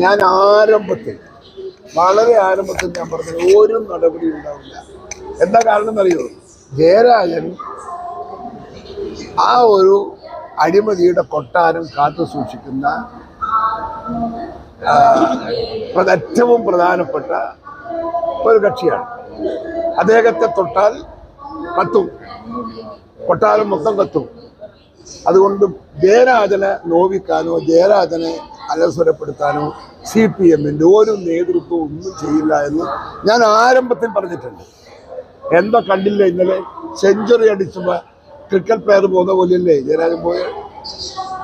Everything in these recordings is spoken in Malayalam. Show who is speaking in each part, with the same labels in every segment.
Speaker 1: ഞാൻ ആരംഭത്തിൽ വളരെ ആരംഭത്തിൽ ഞാൻ പറഞ്ഞത് ഒരു നടപടി ഉണ്ടാവില്ല. എന്താ കാരണം എന്നറിയോ? ജയരാജൻ ആ ഒരു അഴിമതിയുടെ കൊട്ടാരം കാത്തു സൂക്ഷിക്കുന്ന ഏറ്റവും പ്രധാനപ്പെട്ട ഒരു കക്ഷിയാണ്. അദ്ദേഹത്തെ തൊട്ടാൽ കത്തും. കൊട്ടാരം മൊത്തം കത്തും. അതുകൊണ്ട് ജയരാജനെ നോവിക്കാനോ ജയരാജനെ അലസ്വരപ്പെടുത്താനോ സി പി എമ്മിന്റെ ഒരു നേതൃത്വം ഒന്നും ചെയ്യില്ല എന്ന് ഞാൻ ആരംഭത്തിൽ പറഞ്ഞിട്ടുണ്ട്. എന്താ കണ്ടില്ല ഇന്നലെ? സെഞ്ചുറി അടിച്ചപ്പോൾ ക്രിക്കറ്റ് പ്ലെയർ പോകുന്ന പോലെയല്ലേ? ജയരാജൻ പോയ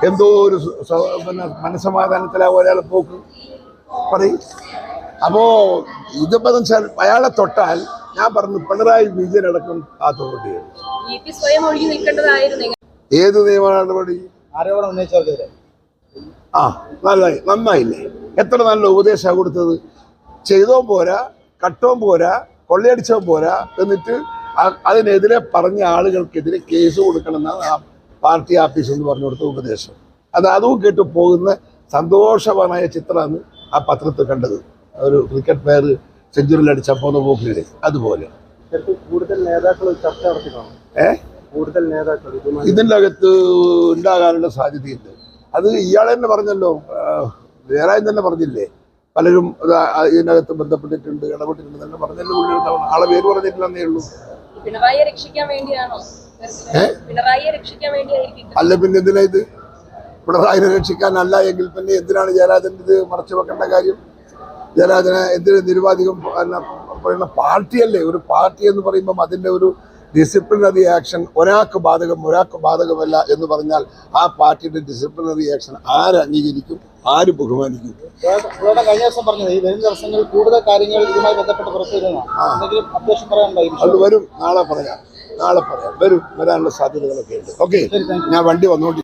Speaker 1: എന്തോ ഒരു പിന്നെ മനസ്സമാധാനത്തിലാ ഒരാളെ പോക്ക് പറയും. അപ്പോ ഇതിപ്പോൾ വെച്ചാൽ അയാളെ തൊട്ടാൽ ഞാൻ പറഞ്ഞു പിണറായി വിജയൻ അടക്കം
Speaker 2: എങ്ങനെ?
Speaker 1: ഏത് നിയമ നടപടി?
Speaker 3: ആരോപണം ഉന്നയിച്ചവർക്കെതിരെ
Speaker 1: ആ നല്ലതായി നന്നായില്ലേ? എത്ര നല്ല ഉപദേശമാണ് കൊടുത്തത്? ചെയ്തോ പോരാ കട്ടോ പോരാ കൊള്ളയടിച്ചോ പോരാ എന്നിട്ട് അതിനെതിരെ പറഞ്ഞ ആളുകൾക്കെതിരെ കേസ് കൊടുക്കണമെന്നാണ് ആ പാർട്ടി ആഫീസ് എന്ന് പറഞ്ഞു കൊടുത്ത ഉപദേശം. അത് അതും കേട്ട് പോകുന്ന സന്തോഷവാനായ ചിത്രമാണ് ആ പത്രത്തിൽ കണ്ടത്. ഒരു ക്രിക്കറ്റ് പ്ലെയർ സെഞ്ചുറിയിൽ അടിച്ച പോകുന്ന പോക്കില്ലേ അതുപോലെ.
Speaker 3: കൂടുതൽ നേതാക്കൾ ചർച്ച നടത്തി കാണും
Speaker 1: ഏ?
Speaker 3: കൂടുതൽ നേതാക്കൾ
Speaker 1: ഇതിന്റെ അകത്ത് ഉണ്ടാകാനുള്ള സാധ്യതയുണ്ട്. അത് ഇയാൾ തന്നെ പറഞ്ഞല്ലോ വേറെ തന്നെ പറഞ്ഞില്ലേ? പലരും ഇതിനകത്ത് ബന്ധപ്പെട്ടിട്ടുണ്ട് ഇടപെട്ടിട്ടുണ്ട് തന്നെ പറഞ്ഞല്ലോ പുള്ളി. ആളെ പേര് പറഞ്ഞിട്ടില്ലെന്നേ ഉള്ളൂ.
Speaker 2: പിണറായിയെ രക്ഷിക്കാൻ വേണ്ടിയാണോ? പിണറായിയെ രക്ഷിക്കാൻ വേണ്ടിയായിരിക്കും
Speaker 1: അല്ല പിന്നെ എന്തിനാ ഇത്? പിണറായിനെ രക്ഷിക്കാനല്ല എങ്കിൽ പിന്നെ എന്തിനാണ് ജയരാജൻ ഇത് മറച്ചു വെക്കേണ്ട കാര്യം? ജയരാജനെ എന്തിനു നിരുപാധികം പിന്നെ പറയുന്ന പാർട്ടിയല്ലേ ഒരു പാർട്ടി എന്ന് പറയുമ്പം അതിന്റെ ഒരു ഡിസിപ്ലിനറി ആക്ഷൻ ഒരാൾക്ക് ബാധകം ഒരാൾക്ക് ബാധകമല്ല എന്ന് പറഞ്ഞാൽ ആ പാർട്ടിയുടെ ഡിസിപ്ലിനറി ആക്ഷൻ ആര് അംഗീകരിക്കും ആര് ബഹുമാനിക്കും?
Speaker 3: കഴിഞ്ഞ ദിവസം പറഞ്ഞത് ഈ വരുന്ന കൂടുതൽ കാര്യങ്ങൾ ഇതുമായി ബന്ധപ്പെട്ട് പുറത്തു വരുന്നതാണ്
Speaker 1: അത് വരും. നാളെ പറയാം. നാളെ പറയാം. വരും. വരാനുള്ള സാധ്യതകളൊക്കെ ഉണ്ട്. ഓക്കെ. ഞാൻ വണ്ടി വന്നോണ്ടി